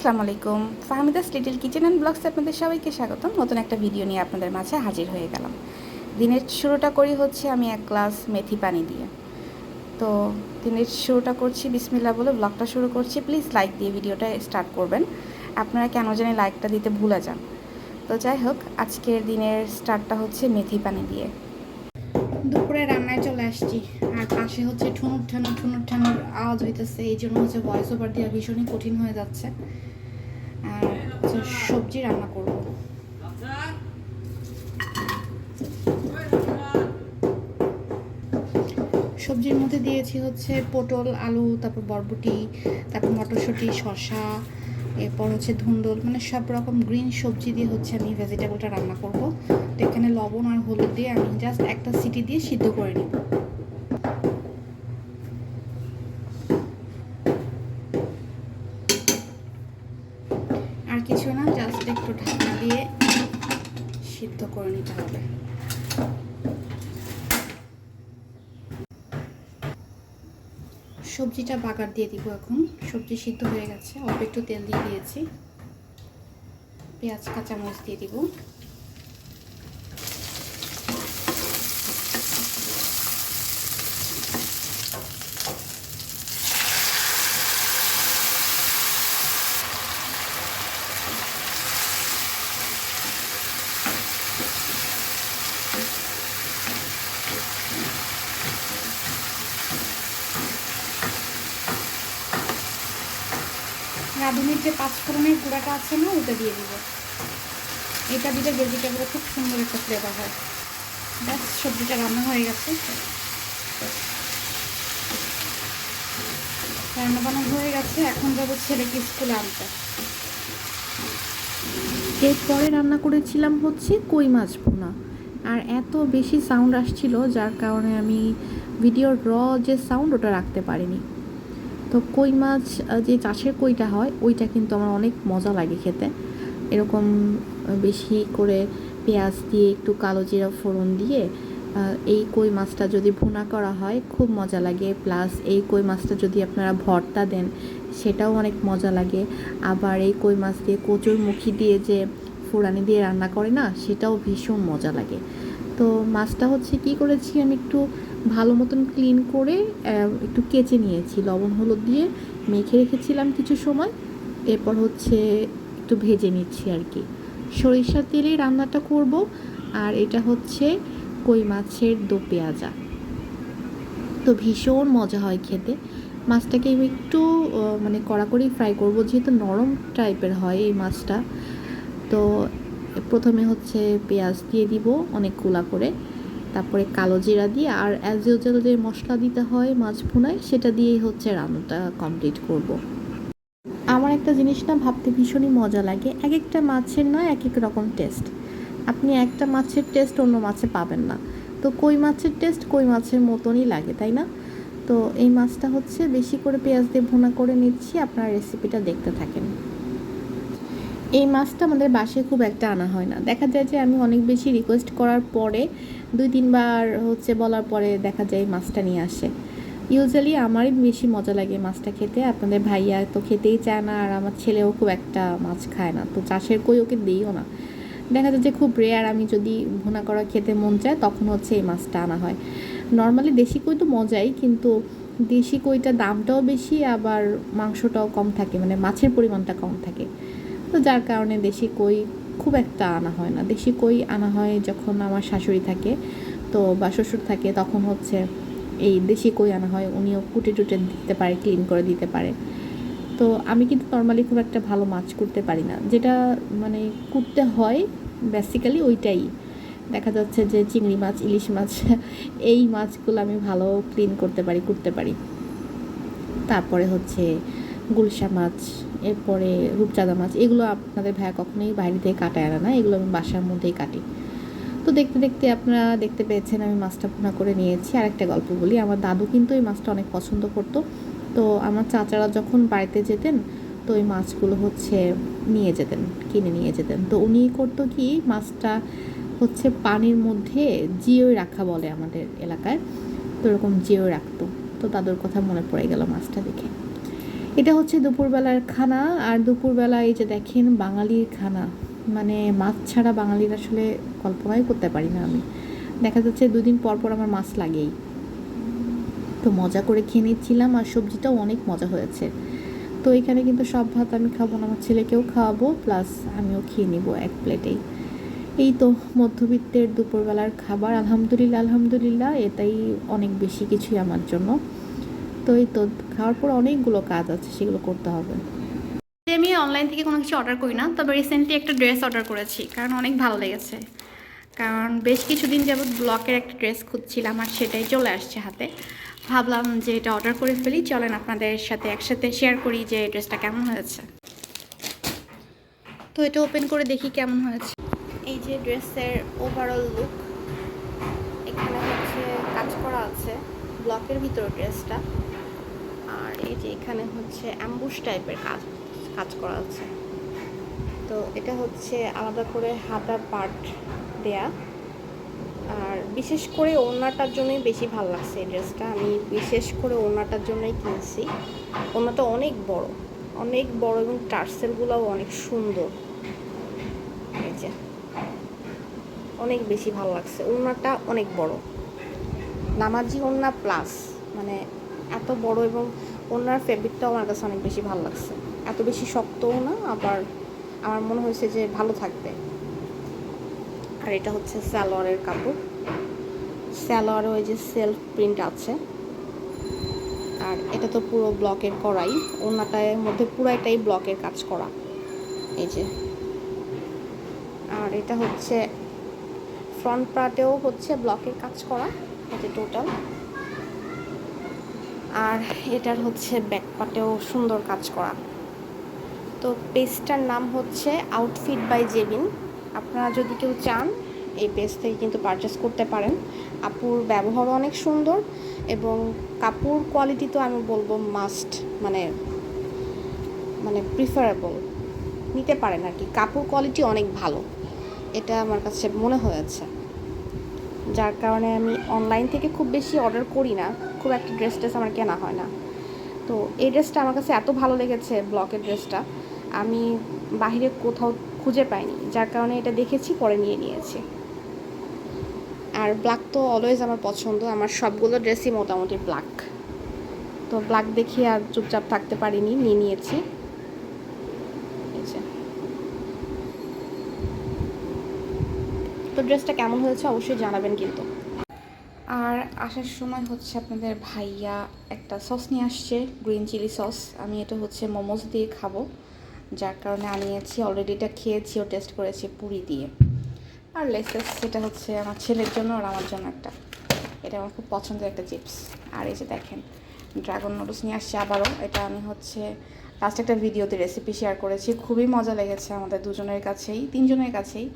আসসালামু আলাইকুম। Fahmida's little kitchen and ব্লগসে আপনাদের সবাইকে স্বাগতম। নতুন একটা ভিডিও নিয়ে আপনাদের মাঝে হাজির হয়ে গেলাম। দিনের শুরুটা করি হচ্ছে আমি এক গ্লাস মেথি পানি দিয়ে। তো দিনের শুরুটা করছি বিসমিল্লা বলে ব্লগটা শুরু করছি। প্লিজ লাইক দিয়ে ভিডিওটা স্টার্ট করবেন। আপনারা কেন জানি লাইকটা দিতে ভুলে যান। তো যাই হোক, আজকের দিনের স্টার্টটা হচ্ছে মেথি পানি দিয়ে। দুপুরে রান্নায় চলে আসছি। আর পাশে হচ্ছে ঠুনুর ঠানুর ঠুনুর ঠানুর আওয়াজ হইতেছে। এই জন্য হচ্ছে ভয়েস ওভার দেওয়া ভীষণই কঠিন হয়ে যাচ্ছে। সবজি রান্না করব। সবজির মধ্যে দিয়েছি হচ্ছে পটল, আলু, তারপর বরবটি, তারপর মটরশুঁটি, শসা, এরপর হচ্ছে ধুন্দল মানে সব রকম গ্রিন সবজি দিয়ে হচ্ছে আমি ভেজিটেবলটা রান্না করব। তো এখানে লবণ আর হলুদ দিয়ে আমি জাস্ট একটা সিটি দিয়ে সিদ্ধ করে নিব আর কিছু না জাস্ট একটু ঢাকা দিয়ে সিদ্ধ করে নিতে হবে। সবজিটা বাগার দিয়ে দিব এখন। সবজি সিদ্ধ হয়ে গেছে, অল্প একটু তেল দিয়ে দিয়েছি। পেঁয়াজ, কাঁচামরিচ দিয়ে দিব। রাঁধুনির যে পাঁচফোড়নের গুঁড়াটা আছে না, ওটা দিয়ে দিব। এটা দিলে ভেজিটেবলে খুব সুন্দর একটা ফ্লেভার হয়। ব্যাস, সবজিটা রান্না হয়ে গেছে। রান্না বান্না হয়ে গেছে, এখন যাব ছেলেকে স্কুলে আনতে। এরপরে রান্না করেছিলাম হচ্ছে কই মাছ ভুনা। আর এত বেশি সাউন্ড আসছিল, যার কারণে আমি ভিডিওর র যে সাউন্ড ওটা রাখতে পারিনি। তো কই মাছ যে চাষের কইটা হয়, ওইটা কিন্তু আমার অনেক মজা লাগে খেতে। এরকম বেশি করে পেঁয়াজ দিয়ে একটু কালো জিরা ফোড়ন দিয়ে এই কই মাছটা যদি ভুনা করা হয়, খুব মজা লাগে। প্লাস এই কই মাছটা যদি আপনারা ভর্তা দেন, সেটাও অনেক মজা লাগে। আবার এই কই মাছ দিয়ে কচুর মুখি দিয়ে যে ফোড়ানি দিয়ে রান্না করে না, সেটাও ভীষণ মজা লাগে। তো মাছটা হচ্ছে কি করেছি, আমি একটু ভালো মতন ক্লিন করে একটু কেচে নিয়েছি। লবণ, হলুদ দিয়ে মেখে রেখেছিলাম কিছু সময়। এরপর হচ্ছে একটু ভেজে নিচ্ছি আর কি। সরিষার তেলেই রান্নাটা করব, আর এটা হচ্ছে কই মাছের দো পেঁয়াজা। তো ভীষণ মজা হয় খেতে। মাছটাকে আমি একটু মানে কড়া করেই ফ্রাই করব, যেহেতু নরম টাইপের হয় এই মাছটা। তো প্রথমে হচ্ছে পেঁয়াজ দিয়ে দিব অনেক কুলা করে। তারপরে কালো জিরা দিয়ে আর অ্যাজ ইউজুয়াল যে মশলা দিতে হয় মাছ ভুনায়, সেটা দিয়েই হচ্ছে রান্নাটা কমপ্লিট করব। আমার একটা জিনিস না ভাবতে ভীষণই মজা লাগে। এক একটা মাছের না এক এক রকম টেস্ট আপনি একটা মাছের টেস্ট অন্য মাছে পাবেন না। তো কই মাছের টেস্ট কই মাছের মতনই লাগে, তাই না? তো এই মাছটা হচ্ছে বেশি করে পেঁয়াজ দিয়ে ভুনা করে নিচ্ছি। আপনার রেসিপিটা দেখতে থাকেন। এই মাছটা আমাদের বাসায় খুব একটা আনা হয় না। দেখা যায় যে আমি অনেক বেশি রিকোয়েস্ট করার পরে দুই তিনবার হচ্ছে বলার পরে দেখা যায় মাছটা নিয়ে আসে। ইউজুয়ালি আমারই বেশি মজা লাগে মাছটা খেতে। আপনাদের ভাইয়া তো খেতেই চায় না আর আমার ছেলেও খুব একটা মাছ খায় না। তো চাষের কই ওকে দিইও না। দেখা যায় যে খুব রেয়ার আমি যদি ভুনা করা খেতে মন চায় তখন হচ্ছে এই মাছটা আনা হয়। নর্মালি দেশি কই তো মজাই কিন্তু দেশি কইটা দামটাও বেশি আবার মাংসটাও কম থাকে। মানে মাছের পরিমাণটা কম থাকে। তো যার কারণে দেশি কই খুব একটা আনা হয় না। দেশি কই আনা হয় যখন আমার শাশুড়ি থাকে, তো বা শ্বশুর থাকে, তখন হচ্ছে এই দেশি কই আনা হয়, উনিও কুটে টুটে দিতে পারে ক্লিন করে দিতে পারে। তো আমি কিন্তু নর্মালি খুব একটা ভালো মাছ করতে পারি না। যেটা মানে কুটতে হয় বেসিক্যালি ওইটাই। দেখা যাচ্ছে যে চিংড়ি মাছ, ইলিশ মাছ, এই মাছগুলো আমি ভালো ক্লিন করতে পারি করতে পারি। তারপরে হচ্ছে গুলশা মাছ এরপরে রূপচাঁদা মাছ, এগুলো আপনাদের ভাইয়া কখনোই বাইরে থেকে কাটায় আনা না, এগুলো আমি বাসার মধ্যেই কাটি। তো দেখতে দেখতে আপনারা দেখতে পেয়েছেন আমি মাছটা ভুনা করে নিয়েছি। আর একটা গল্প বলি, আমার দাদু কিন্তু এই মাছটা অনেক পছন্দ করতো। তো আমার চাচারা যখন বাড়িতে যেতেন, তো ওই মাছগুলো হচ্ছে নিয়ে যেতেন, কিনে নিয়ে যেতেন। তো উনি করতো কি, মাছটা হচ্ছে পানির মধ্যে জিওই রাখা বলে আমাদের এলাকায়। তো এরকম জিও রাখতো। তো দাদুর কথা মনে পড়ে গেল মাছটা দেখে। এটা হচ্ছে দুপুরবেলার খানা, আর দুপুরবেলা এই যে দেখেন বাঙালির খানা। মানে মাছ ছাড়া বাঙালির আসলে কল্পনাই করতে পারি না আমি। দেখা যাচ্ছে দুদিন পর পর আমার মাছ লাগেই। তো মজা করে খেয়ে নিচ্ছিলাম, আর সবজিটাও অনেক মজা হয়েছে। তো এখানে কিন্তু সব ভাত আমি খাব না, আমার ছেলেকেও খাওয়াবো, প্লাস আমিও খেয়ে নিব এক প্লেটেই। এই তো মধ্যবিত্তের দুপুরবেলার খাবার। আলহামদুলিল্লাহ আলহামদুলিল্লাহ, এটাই অনেক বেশি কিছুই আমার জন্য। তো এই তো খাওয়ার পর অনেকগুলো কাজ আছে, সেগুলো করতে হবে। আমি অনলাইন থেকে কোনো কিছু অর্ডার করি না, তবে রিসেন্টলি একটা ড্রেস অর্ডার করেছি, কারণ অনেক ভালো লেগেছে। কারণ বেশ কিছুদিন যাবৎ ব্লকের একটা ড্রেস খুঁজছিলাম আর সেটাই চলে আসছে হাতে। ভাবলাম যে এটা অর্ডার করে ফেলি, চলেন আপনাদের সাথে একসাথে শেয়ার করি যে ড্রেসটা কেমন হয়েছে। তো এটা ওপেন করে দেখি কেমন হয়েছে। এই যে ড্রেসের ওভারঅল লুক এখানে হচ্ছে কাজ করা আছে, ব্লকের ভিতর ড্রেসটা আর এই যে এখানে হচ্ছে অ্যাম্বুশ টাইপের কাজ কাজ করা আছে তো এটা হচ্ছে আলাদা করে হাতার পার্ট দেয়া। আর বিশেষ করে ওড়নাটার জন্যই বেশি ভালো লাগছে এই ড্রেসটা। আমি বিশেষ করে ওড়নাটার জন্যই কিনছি। ওনাটা অনেক বড় অনেক বড় এবং টার্সেলগুলোও অনেক সুন্দর। এই যে, অনেক বেশি ভালো লাগছে। ওড়নাটা অনেক বড়। নামাজি ওড়না প্লাস মানে এত বড় এবং ওনার ফেব্রিকটাও আমার কাছে অনেক বেশি ভালো লাগছে। এত বেশি শক্তও না, আবার আমার মনে হয়েছে যে ভালো থাকবে। আর এটা হচ্ছে স্যালোয়ারের কাপড়। স্যালোয়ারে ওই যে সেলফ প্রিন্ট আছে। আর এটা তো পুরো ব্লকের করাই। ওনাটার মধ্যে পুরাইটাই ব্লকের কাজ করা। এই যে। আর এটা হচ্ছে ফ্রন্ট পার্টেও হচ্ছে ব্লকের কাজ করা। এটা টোটাল আর এটার হচ্ছে ব্যাক পার্টেও সুন্দর কাজ করা। তো পেজটার নাম হচ্ছে আউটফিট বাই জেবিন আপনারা যদি কেউ চান, এই পেজ থেকে কিন্তু পারচেস করতে পারেন। আপুর ব্যবহারও অনেক সুন্দর এবং কাপড় কোয়ালিটি তো আমি বলব মাস্ট মানে মানে প্রিফারেবল নিতে পারেন আর কি। কাপড় কোয়ালিটি অনেক ভালো। এটা আমার কাছে মনে হয়েছে। যার কারণে আমি অনলাইন থেকে খুব বেশি অর্ডার করি না। খুব একটা ড্রেস ট্রেস আমার কেনা হয় না। তো এই ড্রেসটা আমার কাছে এত ভালো লেগেছে ব্লকের ড্রেসটা, আমি বাইরে কোথাও খুঁজে পাইনি, যার কারণে এটা দেখেছি, পরে নিয়ে নিয়েছি। আর ব্ল্যাক তো অলওয়েজ আমার পছন্দ, আমার সবগুলো ড্রেসই মোটামুটি ব্ল্যাক তো ব্ল্যাক দেখি আর চুপচাপ থাকতে পারিনি, নিয়ে নিয়েছি। তো ড্রেসটা কেমন হয়েছে অবশ্যই জানাবেন কিন্তু। আর আসার সময় হচ্ছে আপনাদের ভাইয়া একটা সস নিয়ে আসছে, গ্রিন চিলি সস। আমি এটা হচ্ছে মোমোস দিয়ে খাব। যার কারণে আনিয়েছি অলরেডি এটা খেয়েছি ও টেস্ট করেছি পুরি দিয়ে। আর লেসেস সেটা হচ্ছে আমার ছেলের জন্য আর আমার জন্য একটা। এটা আমার খুব পছন্দের একটা চিপস। আর এই যে দেখেন ড্রাগন নুডলস নিয়ে আসছে আবারও। এটা আমি হচ্ছে লাস্ট একটা ভিডিওতে রেসিপি শেয়ার করেছি। খুবই মজা লেগেছে আমাদের দুজনের কাছেই, তিনজনের কাছেই।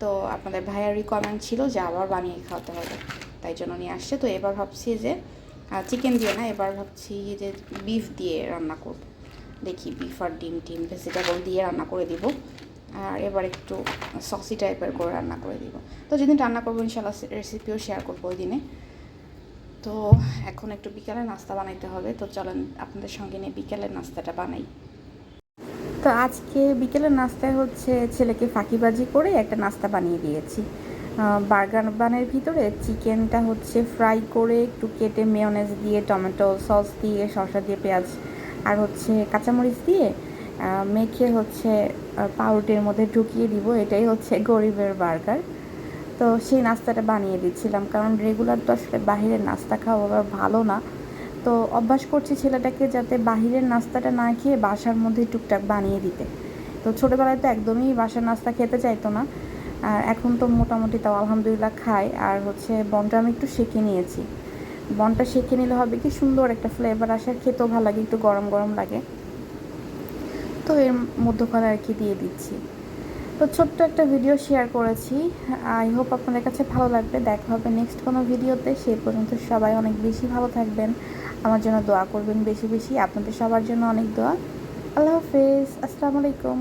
তো আপনাদের ভাইয়ার রিকোয়ারমেন্ট ছিল যে আবার বানিয়ে খাওয়াতে হবে। তাই জন্য নিয়ে আসছে। তো এবার ভাবছি যে চিকেন দিয়ে না, এবার ভাবছি যে বিফ দিয়ে রান্না করব। দেখি বিফ আর ডিম টিম ভেজিটেবল দিয়ে রান্না করে দিব। আর এবার একটু সসি টাইপের করে রান্না করে দিব। তো যেদিন রান্না করব ইনশাল্লাহ রেসিপিও শেয়ার করব ওই দিনে। তো এখন একটু বিকালে নাস্তা বানাইতে হবে। তো চলেন, আপনাদের সঙ্গে নিয়ে বিকেলের নাস্তাটা বানাই। তো আজকে বিকেলের নাস্তায় হচ্ছে ছেলেকে ফাঁকিবাজি করে একটা নাস্তা বানিয়ে দিয়েছি। বার্গার বানের ভিতরে চিকেনটা হচ্ছে ফ্রাই করে একটু কেটে মেয়নেজ দিয়ে টমেটো সস দিয়ে, শসা দিয়ে, পেঁয়াজ আর হচ্ছে কাঁচামরিচ দিয়ে মেখে হচ্ছে পাউরুটির মধ্যে ঢুকিয়ে দিব। এটাই হচ্ছে গরিবের বার্গার। তো সেই নাস্তাটা বানিয়ে দিচ্ছিলাম কারণ রেগুলার তো আসলে বাহিরের নাস্তা খাওয়া আবার ভালো না। তো অভ্যাস করছি ছেলেটাকে যাতে বাহিরের নাস্তাটা না খেয়ে বাসার মধ্যে টুকটাক বানিয়ে দিতে। তো ছোটোবেলায় তো একদমই বাসার নাস্তা খেতে চাইতো না। আর এখন তো মোটামুটি তাও আলহামদুলিল্লাহ খায় আর হচ্ছে বনটা আমি একটু শেখে নিয়েছি। বনটা শেখে নিলে হবে কি সুন্দর একটা ফ্লেভার আসে, আর খেতেও ভালো লাগে, একটু গরম গরম লাগে। তো এর মধ্যখানে আর কি দিয়ে দিচ্ছি। তো ছোট্ট একটা ভিডিও শেয়ার করেছি। আই হোপ আপনাদের কাছে ভালো লাগবে। দেখা হবে নেক্সট কোনো ভিডিওতে সেই পর্যন্ত সবাই অনেক বেশি ভালো থাকবেন। আমার জন্য দোয়া করবেন বেশি বেশি। আপনাদের সবার জন্য অনেক দোয়া। আল্লাহ হাফেজ। আসসালামু আলাইকুম।